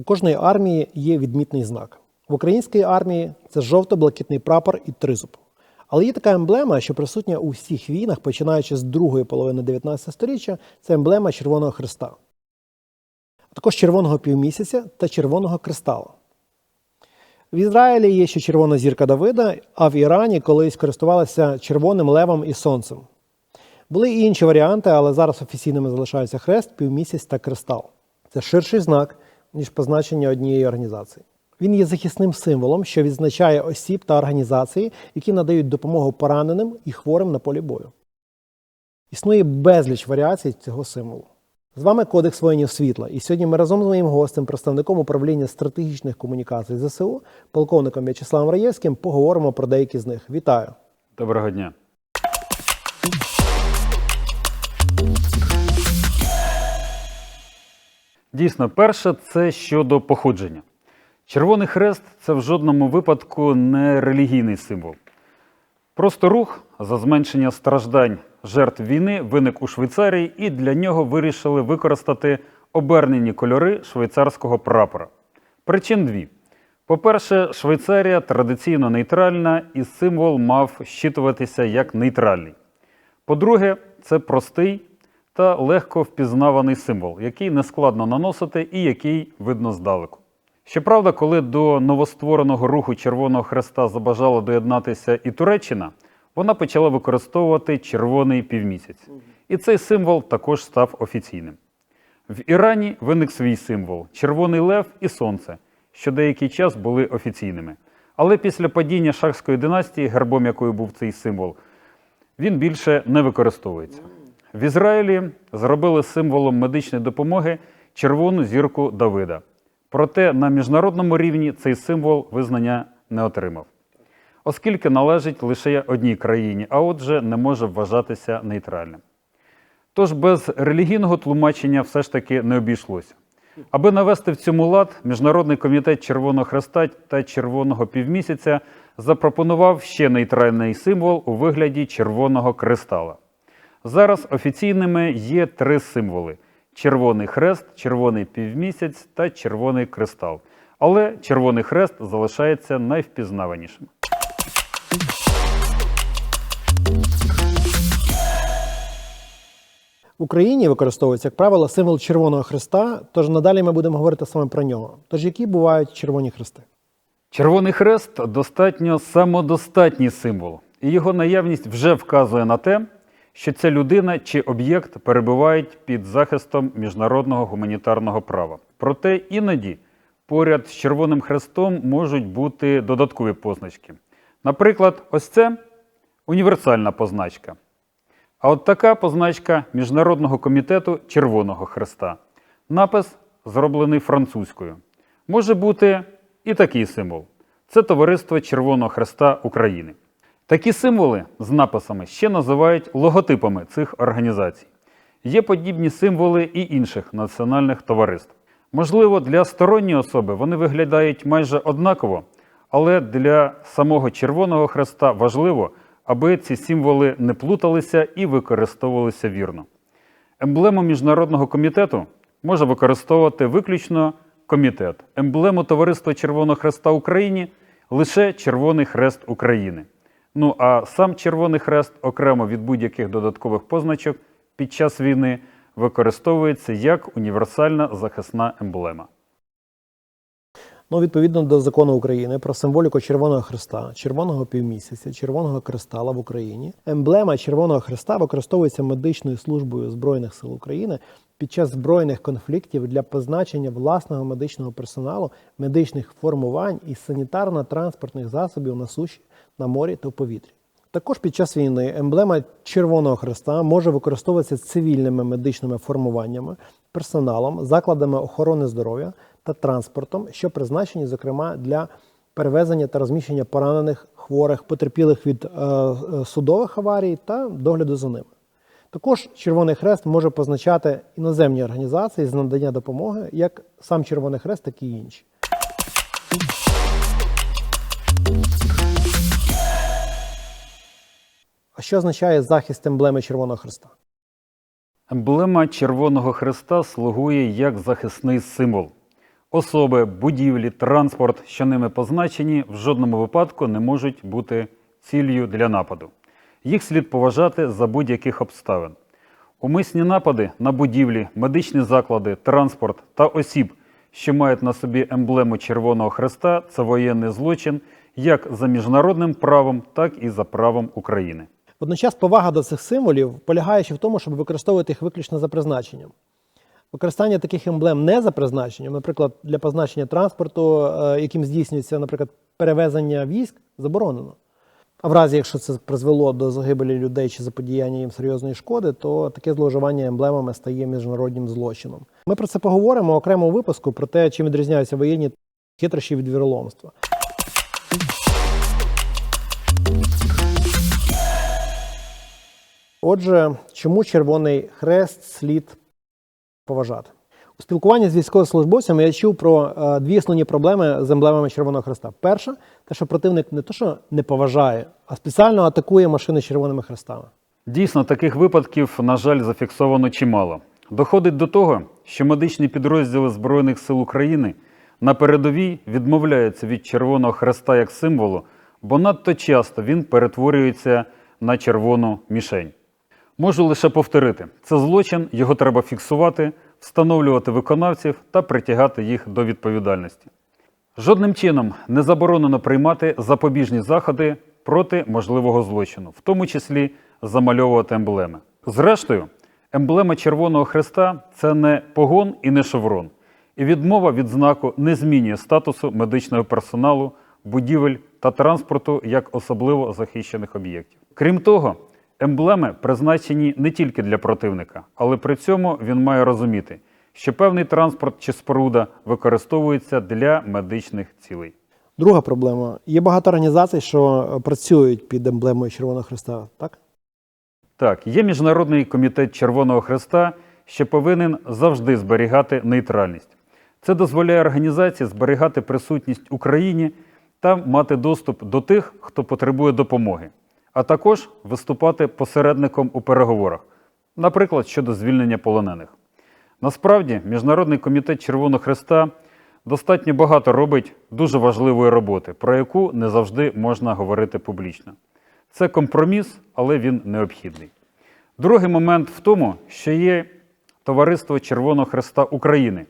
У кожної армії є відмітний знак. В українській армії це жовто-блакитний прапор і тризуб. Але є така емблема, що присутня у всіх війнах, починаючи з другої половини 19 століття, це емблема Червоного Христа, а також червоного півмісяця та червоного кристала. В Ізраїлі є ще червона зірка Давида, а в Ірані колись користувалися червоним левом і сонцем. Були і інші варіанти, але зараз офіційними залишаються хрест, півмісяць та кристал. Це ширший знак, ніж позначення однієї організації. Він є захисним символом, що відзначає осіб та організації, які надають допомогу пораненим і хворим на полі бою. Існує безліч варіацій цього символу. З вами Кодекс воїнів світла. І сьогодні ми разом з моїм гостем, представником управління стратегічних комунікацій ЗСУ, полковником В'ячеславом Раєвським, поговоримо про деякі з них. Вітаю! Доброго дня. Дійсно, перше це щодо походження. Червоний хрест це в жодному випадку не релігійний символ. Просто рух за зменшення страждань жертв війни виник у Швейцарії, і для нього вирішили використати обернені кольори швейцарського прапора. Причин дві. По-перше, Швейцарія традиційно нейтральна, і символ мав щитуватися як нейтральний. По-друге, це простий та легко впізнаваний символ, який нескладно наносити і який видно здалеку. Щоправда, коли до новоствореного руху Червоного Хреста забажала доєднатися і Туреччина, вона почала використовувати червоний півмісяць. І цей символ також став офіційним. В Ірані виник свій символ червоний лев і сонце, що деякий час були офіційними. Але після падіння шахської династії, гербом якої був цей символ, він більше не використовується. В Ізраїлі зробили символом медичної допомоги червону зірку Давида. Проте на міжнародному рівні цей символ визнання не отримав, оскільки належить лише одній країні, а отже, не може вважатися нейтральним. Тож без релігійного тлумачення все ж таки не обійшлося. Аби навести в цьому лад, Міжнародний комітет Червоного Хреста та Червоного півмісяця запропонував ще нейтральний символ у вигляді червоного кристала. Зараз офіційними є три символи: червоний хрест, червоний півмісяць та червоний кристал. Але червоний хрест залишається найвпізнаванішим. В Україні використовується, як правило, символ Червоного Христа, тож надалі ми будемо говорити саме про нього. Тож які бувають червоні хрести? Червоний хрест достатньо самодостатній символ, і його наявність вже вказує на те, що ця людина чи об'єкт перебувають під захистом міжнародного гуманітарного права. Проте іноді поряд з Червоним хрестом можуть бути додаткові позначки. Наприклад, ось це універсальна позначка. А от така позначка Міжнародного комітету Червоного Хреста. Напис зроблений французькою. Може бути і такий символ це Товариство Червоного Хреста України. Такі символи з написами ще називають логотипами цих організацій. Є подібні символи і інших національних товариств. Можливо, для сторонньої особи вони виглядають майже однаково, але для самого Червоного Хреста важливо, аби ці символи не плуталися і використовувалися вірно. Емблему Міжнародного комітету може використовувати виключно комітет. Емблему Товариства Червоного Хреста Україні лише Червоний Хрест України. Ну а сам Червоний Хрест окремо від будь-яких додаткових позначок під час війни використовується як універсальна захисна емблема. Ну, відповідно до закону України про символіку Червоного Христа, Червоного півмісяця, Червоного кристала в Україні, емблема Червоного Христа використовується медичною службою Збройних сил України під час збройних конфліктів для позначення власного медичного персоналу, медичних формувань і санітарно-транспортних засобів на суші, на морі та в повітрі. Також під час війни емблема Червоного Христа може використовуватися цивільними медичними формуваннями, персоналом, закладами охорони здоров'я та транспортом, що призначені, зокрема, для перевезення та розміщення поранених, хворих, потерпілих від е, е, судових аварій та догляду за ними. Також Червоний Хрест може позначати іноземні організації з надання допомоги, як сам Червоний Хрест, так і інші. А що означає захист емблеми Червоного Хреста? Емблема Червоного Хреста слугує як захисний символ. Особи, будівлі, транспорт, що ними позначені, в жодному випадку не можуть бути ціллю для нападу. Їх слід поважати за будь-яких обставин. Умисні напади на будівлі, медичні заклади, транспорт та осіб, що мають на собі емблему Червоного Хреста, це воєнний злочин як за міжнародним правом, так і за правом України. Водночас повага до цих символів полягає ще в тому, щоб використовувати їх виключно за призначенням. Використання таких емблем не за призначенням, наприклад, для позначення транспорту, е, яким здійснюється, наприклад, перевезення військ, заборонено. А в разі, якщо це призвело до загибелі людей чи заподіяння їм серйозної шкоди, то таке зловживання емблемами стає міжнародним злочином. Ми про це поговоримо окремо у випуску про те, чим відрізняються воєнні хитрощі від віроломства. Отже, чому Червоний Хрест слід поважати? У спілкуванні з військовослужбовцями я чув про е, дві основні проблеми з емблемами Червоного Хреста. Перша, те, що противник не то, що не поважає, а спеціально атакує машини червоними хрестами. Дійсно, таких випадків, на жаль, зафіксовано чимало. Доходить до того, що медичні підрозділи Збройних сил України на передовій відмовляються від Червоного Хреста як символу, бо надто часто він перетворюється на червону мішень. Можу лише повторити: це злочин, його треба фіксувати, встановлювати виконавців та притягати їх до відповідальності. Жодним чином не заборонено приймати запобіжні заходи проти можливого злочину, в тому числі замальовувати емблеми. Зрештою, емблема Червоного Хреста це не погон і не шеврон. І відмова від знаку не змінює статусу медичного персоналу, будівель та транспорту як особливо захищених об'єктів. Крім того, емблеми призначені не тільки для противника, але при цьому він має розуміти, що певний транспорт чи споруда використовується для медичних цілей. Друга проблема: є багато організацій, що працюють під емблемою Червоного Хреста, так? Так, є Міжнародний комітет Червоного Хреста, що повинен завжди зберігати нейтральність. Це дозволяє організації зберігати присутність в Україні та мати доступ до тих, хто потребує допомоги, а також виступати посередником у переговорах, наприклад, щодо звільнення полонених. Насправді, Міжнародний комітет Червоного Хреста достатньо багато робить дуже важливої роботи, про яку не завжди можна говорити публічно. Це компроміс, але він необхідний. Другий момент в тому, що є Товариство Червоного Хреста України,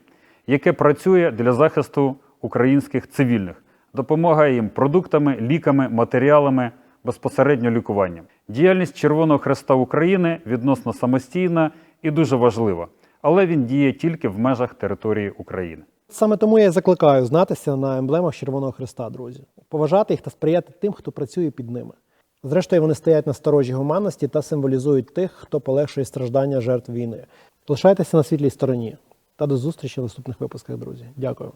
яке працює для захисту українських цивільних, допомагає їм продуктами, ліками, матеріалами, безпосередньо лікуванням. Діяльність Червоного Хреста України відносно самостійна і дуже важлива, але він діє тільки в межах території України. Саме тому я закликаю знатися на емблемах Червоного Хреста, друзі, поважати їх та сприяти тим, хто працює під ними. Зрештою, вони стоять на сторожі гуманності та символізують тих, хто полегшує страждання жертв війни. Лишайтеся на світлій стороні та до зустрічі в наступних випусках, друзі. Дякую.